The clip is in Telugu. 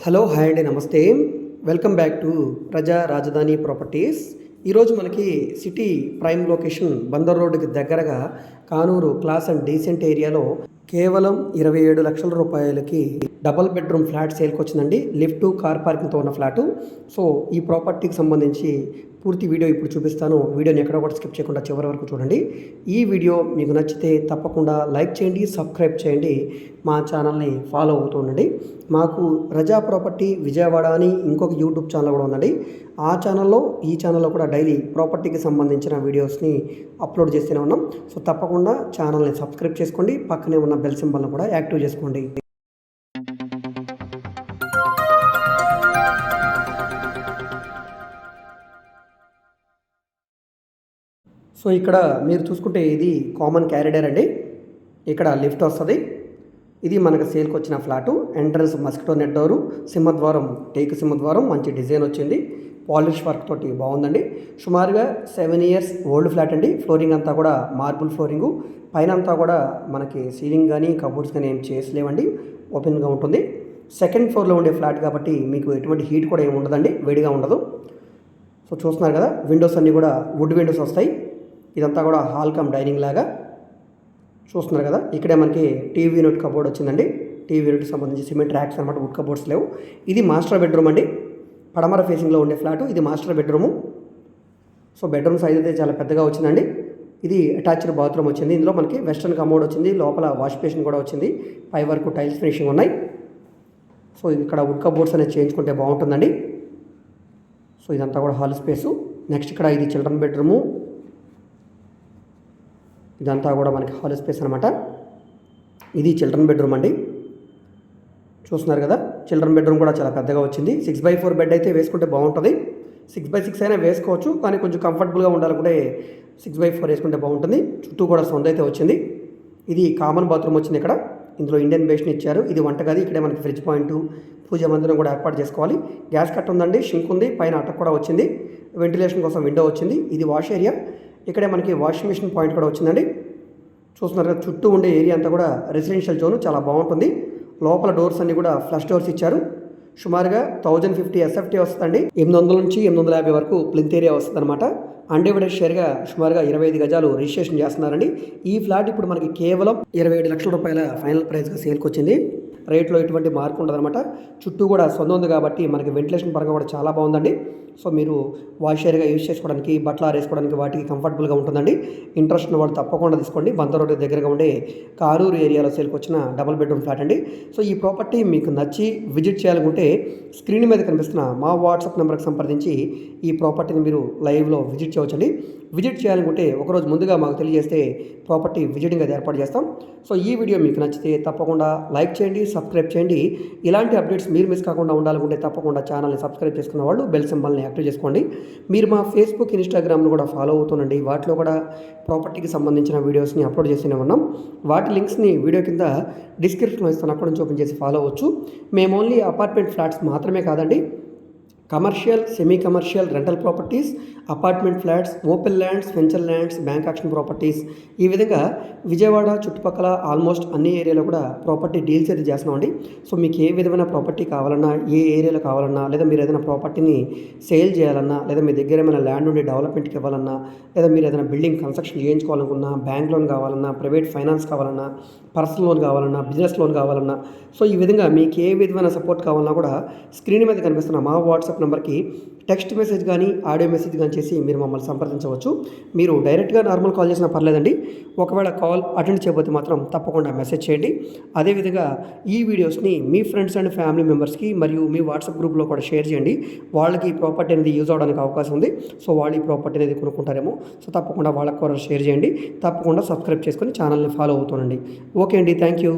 హలో హాయ్ అండి నమస్తే. వెల్కమ్ బ్యాక్ టు ప్రజా రాజధాని ప్రాపర్టీస్. ఈరోజు మనకి సిటీ ప్రైమ్ లొకేషన్ బందర్ రోడ్డుకి దగ్గరగా కానూరు క్లాస్ అండ్ డీసెంట్ ఏరియాలో కేవలం ఇరవై ఏడు లక్షల రూపాయలకి డబల్ బెడ్రూమ్ ఫ్లాట్ సేల్కి వచ్చిందండి. లిఫ్ట్ కార్ పార్కింగ్తో ఉన్న ఫ్లాటు. సో ఈ ప్రాపర్టీకి సంబంధించి పూర్తి వీడియో ఇప్పుడు చూపిస్తాను. వీడియోని ఎక్కడ కూడా స్కిప్ చేయకుండా చివరి వరకు చూడండి. ఈ వీడియో మీకు నచ్చితే తప్పకుండా లైక్ చేయండి సబ్స్క్రైబ్ చేయండి. మా ఛానల్ని ఫాలో అవుతూ ఉండండి. మాకు రజా ప్రాపర్టీ విజయవాడ అని ఇంకొక యూట్యూబ్ ఛానల్ కూడా ఉందండి. ఆ ఛానల్లో ఈ ఛానల్లో కూడా డైలీ ప్రాపర్టీకి సంబంధించిన వీడియోస్ని అప్లోడ్ చేస్తూనే ఉన్నాం. సో తప్పకుండా ఛానల్ని సబ్స్క్రైబ్ చేసుకోండి. పక్కనే ఉన్న బెల్ సింబల్ను కూడా యాక్టివ్ చేసుకోండి. సో ఇక్కడ మీరు చూసుకుంటే ఇది కామన్ క్యారిడర్ అండి. ఇక్కడ లిఫ్ట్ వస్తుంది. ఇది మనకు సేల్కి వచ్చిన flat entrance mosquito net door సింహద్వారం టేక్ సింహద్వారం మంచి డిజైన్ వచ్చింది. పాలిష్ వర్క్ తోటి బాగుందండి. సుమారుగా సెవెన్ ఇయర్స్ ఓల్డ్ ఫ్లాట్ అండి. ఫ్లోరింగ్ అంతా కూడా మార్బుల్ ఫ్లోరింగు. పైన అంతా కూడా మనకి సీలింగ్ కానీ కబోర్డ్స్ కానీ ఏం చేసలేవండి. ఓపెన్గా ఉంటుంది. సెకండ్ ఫ్లోర్లో ఉండే ఫ్లాట్ కాబట్టి మీకు ఎటువంటి హీట్ కూడా ఏమి ఉండదండి. వేడిగా ఉండదు. సో చూస్తున్నారు కదా విండోస్ అన్నీ కూడా వుడ్ విండోస్ వస్తాయి. ఇదంతా కూడా హాల్ కమ్ డైనింగ్ లాగా. చూస్తున్నారు కదా ఇక్కడే మనకి టీవీ యూనిట్ కబోర్డ్ వచ్చిందండి. టీవీ యూనిట్కి సంబంధించి సిమెంట్ ర్యాక్స్ అనమాట వుడ్ కబోర్డ్స్ లేవు. ఇది మాస్టర్ బెడ్రూమ్ అండి. పడమర ఫేసింగ్లో ఉండే ఫ్లాట్ ఇది master bedroom so bedroom size అయితే చాలా పెద్దగా వచ్చిందండి. ఇది అటాచ్డ్ బాత్రూమ్ వచ్చింది. ఇందులో మనకి వెస్ట్రన్ కమోడ్ వచ్చింది. లోపల వాష్ బేసిన్ కూడా వచ్చింది. పై వరకు టైల్స్ ఫినిషింగ్ ఉన్నాయి. సో ఇక్కడ వుడ్ కబోర్డ్స్ అనేది చేయించుకుంటే బాగుంటుందండి. సో ఇదంతా కూడా హాల్ స్పేసు నెక్స్ట్ ఇక్కడ ఇది చిల్డ్రన్ బెడ్రూము ఇదంతా కూడా మనకి హాల్ స్పేస్ అనమాట ఇది చిల్డ్రన్ బెడ్రూమ్ అండి. చూస్తున్నారు కదా? చిల్డ్రన్ బెడ్రూమ్ కూడా చాలా పెద్దగా వచ్చింది. సిక్స్ బై ఫోర్ బెడ్ అయితే వేసుకుంటే బాగుంటుంది. సిక్స్ బై సిక్స్ అయినా వేసుకోవచ్చు కానీ కొంచెం కంఫర్టబుల్గా ఉండాలనుకుంటే సిక్స్ బై ఫోర్ వేసుకుంటే బాగుంటుంది. చుట్టూ కూడా సొంత అయితే వచ్చింది. ఇది కామన్ బాత్రూమ్ వచ్చింది ఇక్కడ. ఇందులో ఇండియన్ బేషన్ ఇచ్చారు. ఇది వంటగది. ఇక్కడే మనకి ఫ్రిడ్జ్ పాయింట్ పూజ మందిరం కూడా ఏర్పాటు చేసుకోవాలి. గ్యాస్ కట్ ఉందండి షింక్ ఉంది పైన అటక్ కూడా వచ్చింది. వెంటిలేషన్ కోసం విండో వచ్చింది. ఇది వాష్ ఏరియా. ఇక్కడే మనకి వాషింగ్ మిషన్ పాయింట్ కూడా వచ్చిందండి. చూస్తున్నారు కదా చుట్టూ ఉండే ఏరియా అంతా కూడా రెసిడెన్షియల్ జోన్ చాలా బాగుంటుంది. లోపల డోర్స్ అన్ని కూడా ఫ్లష్ డోర్స్ ఇచ్చారు. సుమారుగా థౌజండ్ ఫిఫ్టీ ఎస్ఎఫ్టీ వస్తుందండి. ఎనిమిది వందల నుంచి ఎనిమిది వందల యాభై వరకు ప్లింత్ ఏరియా వస్తుంది అనమాట అన్డివైడెడ్ షేర్గా సుమారుగా ఇరవై ఐదు గజాలు రిజిస్ట్రేషన్ చేస్తున్నారండి. ఈ ఫ్లాట్ ఇప్పుడు మనకి కేవలం ఇరవై ఏడు లక్షల రూపాయల ఫైనల్ ప్రైస్గా సేల్కి వచ్చింది రేట్లో ఎటువంటి మార్పు ఉండదన్నమాట. చుట్టూ కూడా సొంత ఉంది కాబట్టి మనకి వెంటిలేషన్ పరంగా కూడా చాలా బాగుందండి. సో మీరు వాష్ యూజ్ చేసుకోవడానికి బట్టలు ఆరేసుకోవడానికి వాటికి కంఫర్టబుల్గా ఉంటుందండి. ఇంట్రెస్ట్ ఉన్న వాళ్ళు తప్పకుండా తీసుకోండి. బంద రోడ్డు దగ్గరగా ఉండే కారూరు ఏరియాలో సేల్కి వచ్చిన డబుల్ బెడ్రూమ్ ఫ్లాట్ అండి. సో ఈ ప్రాపర్టీ మీకు నచ్చి విజిట్ చేయాలనుకుంటే స్క్రీన్ మీద కనిపిస్తున్న మా వాట్సాప్ నెంబర్కి సంప్రదించి ఈ ప్రాపర్టీని మీరు లైవ్లో విజిట్ చేయవచ్చండి. విజిట్ చేయాలనుకుంటే ఒకరోజు ముందుగా మాకు తెలియజేస్తే ప్రాపర్టీ విజిటింగ్ అది ఏర్పాటు చేస్తాం. సో ఈ వీడియో మీకు నచ్చితే తప్పకుండా లైక్ చేయండి సబ్స్క్రైబ్ చేయండి. ఇలాంటి అప్డేట్స్ మీరు మిస్ కాకుండా ఉండాలనుకుంటే తప్పకుండా ఛానల్ని సబ్స్క్రైబ్ చేసుకున్న వాళ్ళు బెల్ సింబల్ని యాక్టివ్ చేసుకోండి. మీరు మా ఫేస్బుక్ ఇన్స్టాగ్రామ్ను కూడా ఫాలో అవుతుండండి. వాటిలో కూడా ప్రాపర్టీకి సంబంధించిన వీడియోస్ని అప్లోడ్ చేస్తూనే ఉన్నాం. వాటి లింక్స్ని వీడియో కింద డిస్క్రిప్షన్లో ఇస్తాను. అక్కడ నుంచి ఓపెన్ చేసి ఫాలో అవ్వచ్చు. మేము ఓన్లీ అపార్ట్మెంట్ ఫ్లాట్స్ మాత్రమే కాదండి commercial semi commercial rental properties apartment flats open lands venture lands bank auction properties. ఈ విధంగా విజయవాడ చుట్టుపక్కల ఆల్మోస్ట్ అన్ని ఏరియాలో కూడా ప్రాపర్టీ డీల్స్ అయితే చేస్తున్నామండి. సో మీకు ఏ విధమైన ప్రాపర్టీ కావాలన్నా ఏ ఏరియాలో కావాలన్నా లేదా మీరు ఏదైనా ప్రాపర్టీని సేల్ చేయాలన్నా లేదా మీ దగ్గర ఏమైనా ల్యాండ్ ఉండి డెవలప్మెంట్కి ఇవ్వాలన్నా లేదా మీరు ఏదైనా బిల్డింగ్ కన్స్ట్రక్షన్ చేయించుకోవాలనుకున్నా బ్యాంక్ లోన్ కావాలన్నా ప్రైవేట్ ఫైనాన్స్ కావాలన్నా పర్సనల్ లోన్ కావాలన్నా బిజినెస్ లోన్ కావాలన్నా సో ఈ విధంగా మీకు ఏ విధమైన సపోర్ట్ కావాలన్నా కూడా స్క్రీన్ మీద కనిపిస్తున్న మా వాట్సాప్ నెంబర్కి టెక్స్ట్ మెసేజ్ కానీ ఆడియో మెసేజ్ కానీ చేసి మీరు మమ్మల్ని సంప్రదించవచ్చు. మీరు డైరెక్ట్గా నార్మల్ కాల్ చేసినా పర్లేదండి. ఒకవేళ కాల్ అటెండ్ చేయబోతే మాత్రం తప్పకుండా మెసేజ్ చేయండి. అదేవిధంగా ఈ వీడియోస్ని మీ ఫ్రెండ్స్ అండ్ ఫ్యామిలీ మెంబర్స్కి మరియు మీ వాట్సాప్ గ్రూప్లో కూడా షేర్ చేయండి. వాళ్ళకి ఈ ప్రాపర్టీ అనేది యూజ్ అవడానికి అవకాశం ఉంది. సో వాళ్ళు ఈ ప్రాపర్టీ అనేది కొనుక్కుంటారేమో. సో తప్పకుండా వాళ్ళకి కూడా షేర్ చేయండి. తప్పకుండా సబ్స్క్రైబ్ చేసుకొని ఛానల్ని ఫాలో అవుతానండి. ఓకే అండి. Thank you.